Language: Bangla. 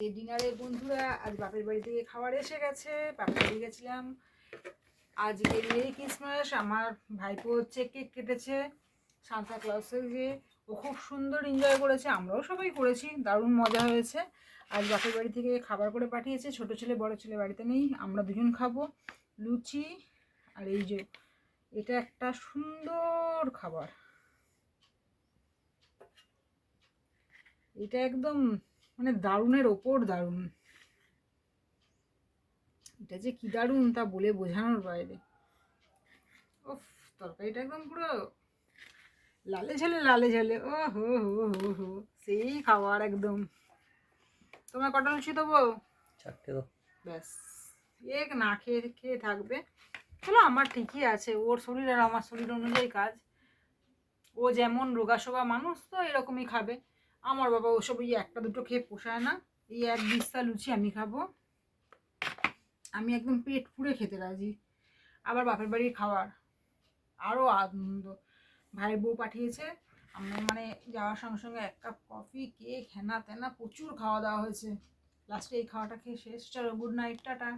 এই ডিনারে বন্ধুরা আজ বাপের বাড়ি থেকে খাবার এসে গেছে, বাপের বাড়ি গেছিলাম। আজকে মেরি ক্রিসমাস আমার ভাইপো হচ্ছে কেক কেটেছে সান্তা ক্লাসে গিয়ে ও খুব সুন্দর এনজয় করেছে, আমরাও সবাই করেছি, দারুণ মজা হয়েছে। আজ বাপের বাড়ি থেকে খাবার করে পাঠিয়েছে, ছোট ছেলে, বড় ছেলে বাড়িতে নেই, আমরা দুজন খাব। লুচি আর এই যে, এটা একটা সুন্দর খাবার। এটা একদম মানে দারুণের ওপর দারুণ। এটা যে কি দারুণ তা বলে বোঝানোর বাইরে। ওফ তরকারিটা একদম পুরো লালে ঝালে লালে ঝালে। ও হো হো হো হো সেই খাবার একদম। তোমার কটা লুচি দেবো? চারটে ব্যাস এক না খেয়ে খেয়ে থাকবে। চলো আমার ঠিকই আছে। ওর শরীর আর আমার শরীর অনুযায়ী কাজ। ও যেমন রোগাশোগা মানুষ তো এরকমই খাবে। আমার বাবা ওসব ওই একটা দুটো খেয়ে পোষায় না। এই এক বিস্তা লুচি আমি খাব। আমি একদম পেট পুড়ে খেতে রাজি। আবার বাপের বাড়ির খাবার। আরও আনন্দ। ভাই বউ পাঠিয়েছে। আমরা মানে যাওয়ার সঙ্গে সঙ্গে এক কাপ কফি, কেক হেনা তেনা প্রচুর খাওয়া দাওয়া হয়েছে। লাস্টে এই খাওয়াটা খেয়ে শেষ। চলো গুড নাইট টাটা।